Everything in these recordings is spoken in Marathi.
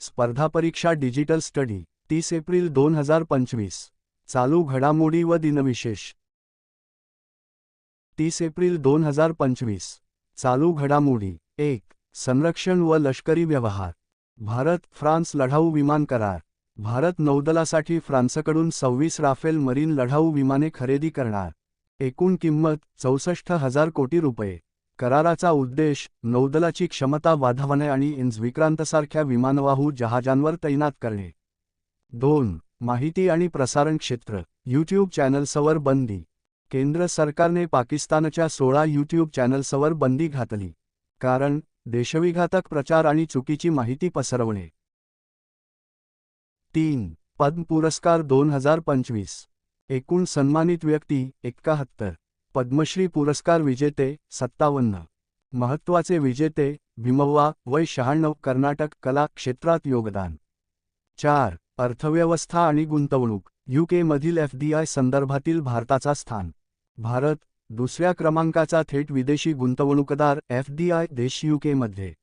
स्पर्धा परीक्षा डिजिटल स्टडी तीस एप्रिल दोन हजार पंचवीस. चालू घडामोडी व दिनविशेष. तीस एप्रिल दोन हजार पंचवीस. चालू घडामोडी एक संरक्षण व लष्करी व्यवहार. भारत फ्रान्स लढाऊ विमान करार. भारत नौदलासाठी फ्रान्सकडून सव्वीस राफेल मरीन लढाऊ विमाने खरेदी करणार. एकूण किंमत चौसष्ट हजार कोटी रुपये. कराराचा उद्देश नौदलाची क्षमता वाढवणे आणि इंज विक्रांतसारख्या विमानवाहू जहाजांवर तैनात करणे. दोन माहिती आणि प्रसारण क्षेत्र यूट्यूब चॅनल्सवर बंदी. केंद्र सरकारने पाकिस्तानच्या सोळा यूट्यूब चॅनल्सवर बंदी घातली. कारण देशविघातक प्रचार आणि चुकीची माहिती पसरवणे. तीन पद्म पुरस्कार दोन हजार पंचवीस. एकूण सन्मानित व्यक्ती एकाहत्तर. पद्मश्री पुरस्कार विजेते सत्तावन्न. महत्त्वाचे विजेते भीमव्वा वय शहाण्णव कर्नाटक कला क्षेत्रात योगदान. चार. अर्थव्यवस्था आणि गुंतवणूक. यूकेमधील एफडीआय संदर्भातील भारताचा स्थान. भारत दुसऱ्या क्रमांकाचा थेट विदेशी गुंतवणूकदार एफडीआय देश यूकेमध्ये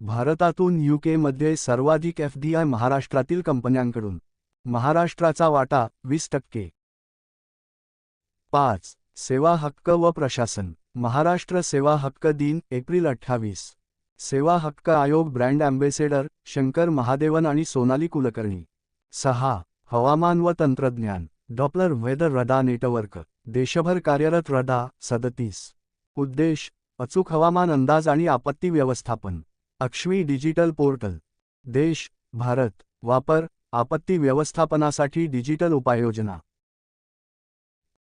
भारतातून यूकेमध्ये सर्वाधिक एफडीआय महाराष्ट्रातील कंपन्यांकडून. महाराष्ट्राचा वाटा वीस टक्के. पाच. सेवा हक्क व प्रशासन. महाराष्ट्र सेवा हक्क दिन एप्रिल अठ्ठावीस. सेवा हक्क आयोग ब्रँड अँबेसेडर शंकर महादेवन आणि सोनाली कुलकर्णी. सहा. हवामान व तंत्रज्ञान. Doppler weather radar network. देशभर कार्यरत रडा सदतीस. उद्देश अचूक हवामान अंदाज आणि आपत्ती व्यवस्थापन. अक्ष्मी डिजिटल पोर्टल. देश भारत वापर आपत्ती व्यवस्थापनासाठी डिजिटल उपाययोजना.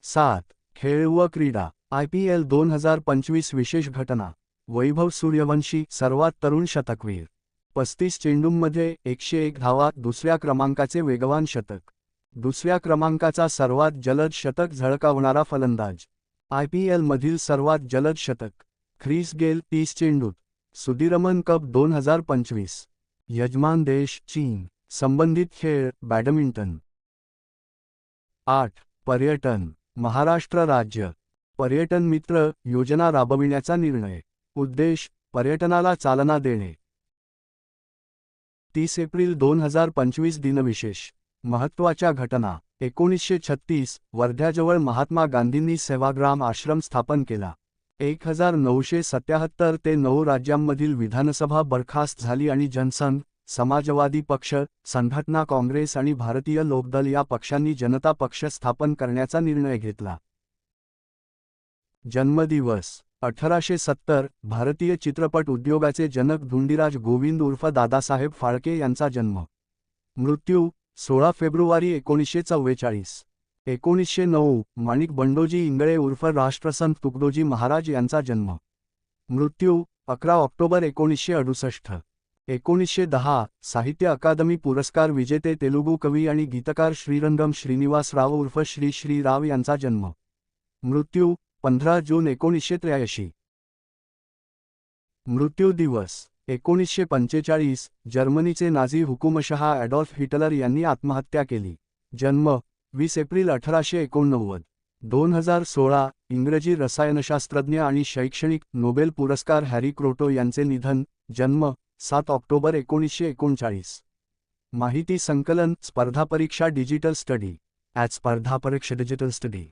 सात. खेळ व क्रीडा आय पी एल दोन हजार पंचवीस विशेष घटना वैभव सूर्यवंशी सर्वात तरुण शतकवीर पस्तीस चेंडूंमध्ये एकशे एक धावा दुसऱ्या क्रमांकाचे वेगवान शतक. दुसऱ्या क्रमांकाचा सर्वात जलद शतक झळकावणारा फलंदाज आय पी एलमधील सर्वात जलद शतक ख्रिस गेल तीस चेंडूत सुदीरमन कप दोन हजार पंचवीस यजमान देश चीन संबंधित खेळ बॅडमिंटन. आठ पर्यटन. महाराष्ट्र राज्य. पर्यटन मित्र योजना राबविण्याचा निर्णय. उद्देश पर्यटनाला चालना देणे. तीस एप्रिल दोन हजार पंचवीस दिनविशेष. महत्त्वाच्या घटना. एकोणीसशे छत्तीस वर्ध्याजवळ महात्मा गांधींनी सेवाग्राम आश्रम स्थापन केला. एक हजार नऊशे सत्याहत्तर ते नऊ राज्यांमधील विधानसभा बरखास्त झाली आणि जनसंघ समाजवादी पक्ष संघटना काँग्रेस आणि भारतीय लोकदल या पक्षांनी जनता पक्ष स्थापन करण्याचा निर्णय घेतला. जन्मदिवस अठराशे सत्तर भारतीय चित्रपट उद्योगाचे जनक धुंडीराज गोविंद उर्फ दादासाहेब फाळके यांचा जन्म. मृत्यू सोळा फेब्रुवारी एकोणीसशे चव्वेचाळीस. एकोणीसशे नऊ माणिक बंडोजी इंगळे उर्फ राष्ट्रसंत तुकडोजी महाराज यांचा जन्म. मृत्यू अकरा ऑक्टोबर एकोणीसशे अडुसष्ट एकोणीसशे दहा साहित्य अकादमी पुरस्कार विजेते तेलुगू कवी आणि गीतकार श्रीरंगम श्रीनिवासराव उर्फ श्री श्री राव यांचा जन्म. मृत्यू पंधरा जून एकोणीसशे त्र्याऐंशी. मृत्यू दिवस एकोणीसशे पंचेचाळीस जर्मनीचे नाझी हुकुमशहा ॲडॉल्फ हिटलर यांनी आत्महत्या केली. जन्म वीस एप्रिल अठराशे एकोणनव्वद. दोन हजार सोळा इंग्रजी रसायनशास्त्रज्ञ आणि शैक्षणिक नोबेल पुरस्कार हॅरी क्रोटो यांचे निधन. जन्म सात ऑक्टोबर एकोणीसशे एकोणचाळीस. माहिती संकलन स्पर्धा परीक्षा डिजिटल स्टडी. ॲट स्पर्धा परीक्षा डिजिटल स्टडी.